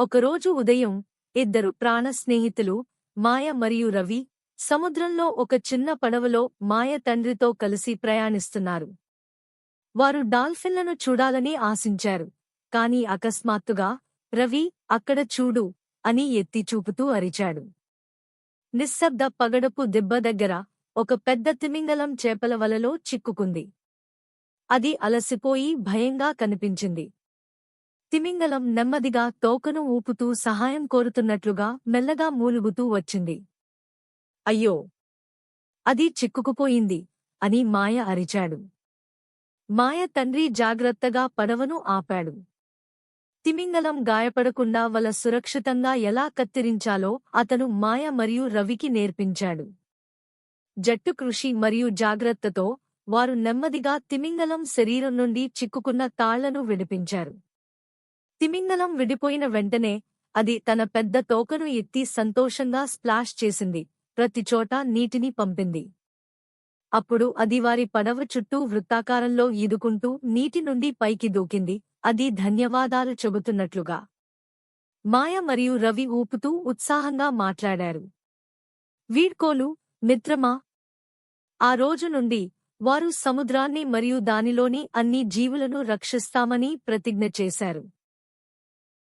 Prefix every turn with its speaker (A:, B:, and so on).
A: ఒకరోజు ఉదయం ఇద్దరు ప్రాణ స్నేహితులు మాయ మరియు రవి సముద్రంలో ఒక చిన్న పడవలో మాయ తండ్రితో కలిసి ప్రయాణిస్తున్నారు. వారు డాల్ఫిన్లను చూడాలని ఆశించారు కాని అకస్మాత్తుగా రవి అక్కడ చూడు అని ఎత్తి చూపుతూ అరిచాడు. నిశ్శబ్ద పగడపు దిబ్బ దగ్గర ఒక పెద్ద తిమింగలం చేపల వలలో చిక్కుకుంది. అది అలసిపోయి భయంగా కనిపించింది. తిమింగలం నెమ్మదిగా తోకను ఊపుతూ సహాయం కోరుతున్నట్లుగా మెల్లగా మూలుగుతూ వచ్చింది. అయ్యో! అది చిక్కుకుపోయింది అని మాయ అరిచాడు. మాయ తండ్రి జాగ్రత్తగా పడవను ఆపాడు. తిమింగలం గాయపడకుండా వల సురక్షితంగా ఎలా కత్తిరించాలో అతను మాయ మరియు రవికి నేర్పించాడు. జట్టు కృషి మరియు జాగ్రత్తతో వారు నెమ్మదిగా తిమింగలం శరీరం నుండి చిక్కుకున్న తాళ్ళను విడిపించారు. తిమింగలం విడిపోయిన వెంటనే అది తన పెద్ద తోకను ఎత్తి సంతోషంగా స్ప్లాష్ చేసింది. ప్రతిచోటా నీటిని పంపింది. అప్పుడు అది వారి పడవ చుట్టూ వృత్తాకారంలో ఈదుకుంటూ నీటి నుండి పైకి దూకింది. అది ధన్యవాదాలు చెబుతున్నట్లుగా మాయ మరియు రవి ఊపుతూ ఉత్సాహంగా మాట్లాడారు. వీడ్కోలు మిత్రమా? ఆ రోజు నుండి వారు సముద్రాన్ని మరియు దానిలోని అన్ని జీవులను రక్షిస్తామని ప్రతిజ్ఞ చేశారు.